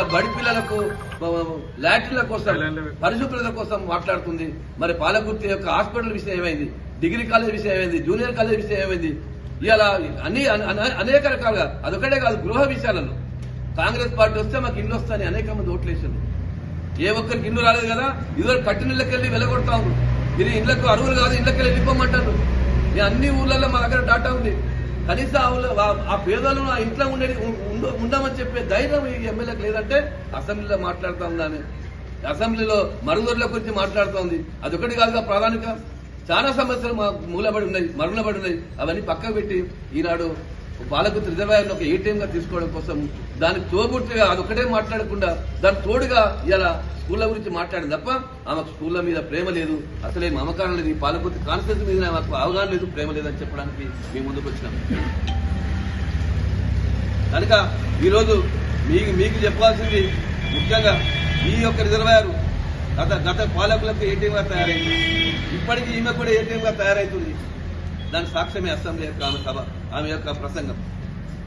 బడి పిల్లలకు లాట్రిన్ల కోసం పరిశుభ్రత కోసం మాట్లాడుతుంది. మరి పాలకుర్తి యొక్క హాస్పిటల్ విషయం ఏమైంది? డిగ్రీ కాలేజ్ విషయం ఏమైంది? జూనియర్ కాలేజ్ విషయం ఏమైంది? ఇలా అన్ని అన- అన- అనేక రకాలుగా అదొకటే కాదు గృహ విషయాలలో. కాంగ్రెస్ పార్టీ వస్తే మాకు ఇల్లు వస్తాయని అనేక మంది ఓట్లేసారు ఏ ఒక్కరికి ఇల్లు రాలేదు కదా ఇదివర కట్టిన ఇళ్ళకెళ్ళి వెళ్ళగొడతా ఉన్నారు మీరు ఇళ్ళకు అరువులు కాదు ఇళ్ళకెళ్ళి వెళ్ళిపోమంటారు నేను అన్ని ఊర్లలో మా దగ్గర డాటా ఉంది. కనీసం ఆ పేదలు ఆ- పేదలను ఆ ఇంట్లో ఉండేది ఉండమని చెప్పే ధైర్యం ఈ ఎమ్మెల్యేకి లేదంటే అసెంబ్లీలో మాట్లాడుతా ఉందని. అసెంబ్లీలో మరుగుదొడ్ల గురించి మాట్లాడుతోంది అదొకటి కాదుగా ప్రాధానిక చాలా సమస్యలు మా మూలబడి ఉన్నాయి మరుగునబడి ఉన్నాయి. అవన్నీ పక్కకు పెట్టి ఈనాడు పాలకుర్తి రిజర్వాయర్ ఒక ఏటీఎం గా తీసుకోవడం కోసం దానికి తోబుట్టుగా అదొక్కటే మాట్లాడకుండా దాని తోడుగా ఇలా స్కూళ్ళ గురించి మాట్లాడింది తప్ప ఆమెకు స్కూళ్ళ మీద ప్రేమ లేదు. అసలే మమకారం లేదు. ఈ పాలకుర్తి కాన్ఫరెన్స్ మీద మాకు అవగాహన లేదు ప్రేమ లేదని చెప్పడానికి మేము ముందుకు వచ్చినాం. కనుక ఈరోజు మీకు మీకు చెప్పాల్సింది ముఖ్యంగా ఈ యొక్క రిజర్వాయర్ గత గత పాలకులకు ఏటీఎంగా తయారైంది. ఇప్పటికీ ఈమె కూడా ఏటీఎంగా గా తయారైతుంది. దాని సాక్ష్యమే అసెంబ్లీ యొక్క ఆమె సభ ఆమె యొక్క ప్రసంగం.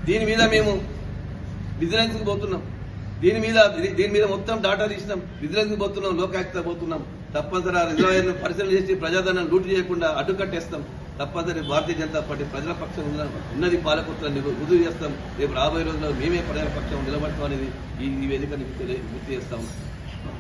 దీని మీద మేము విజిలెన్స్ పోతున్నాం. దీని మీద దీని మీద మొత్తం డాటా తీసినాం. విజిలెన్స్ పోతున్నాం లోకాయుక్త పోతున్నాం. తప్పనిసరి ఆ రిజర్వాయర్ పరిశీలన చేసి ప్రజాధనం లూటు చేయకుండా అడ్డుకట్టేస్తాం. తప్పనిసరి భారతీయ జనతా పార్టీ ప్రజల పక్షం ఉన్నది పాలకుత్రాన్ని రుజువు చేస్తాం. రేపు రాబోయే రోజుల్లో మేమే ప్రజల పక్షం నిలబడతాం అనేది ఈ ఈ వేదికని తెలియ- గుర్తు చేస్తాం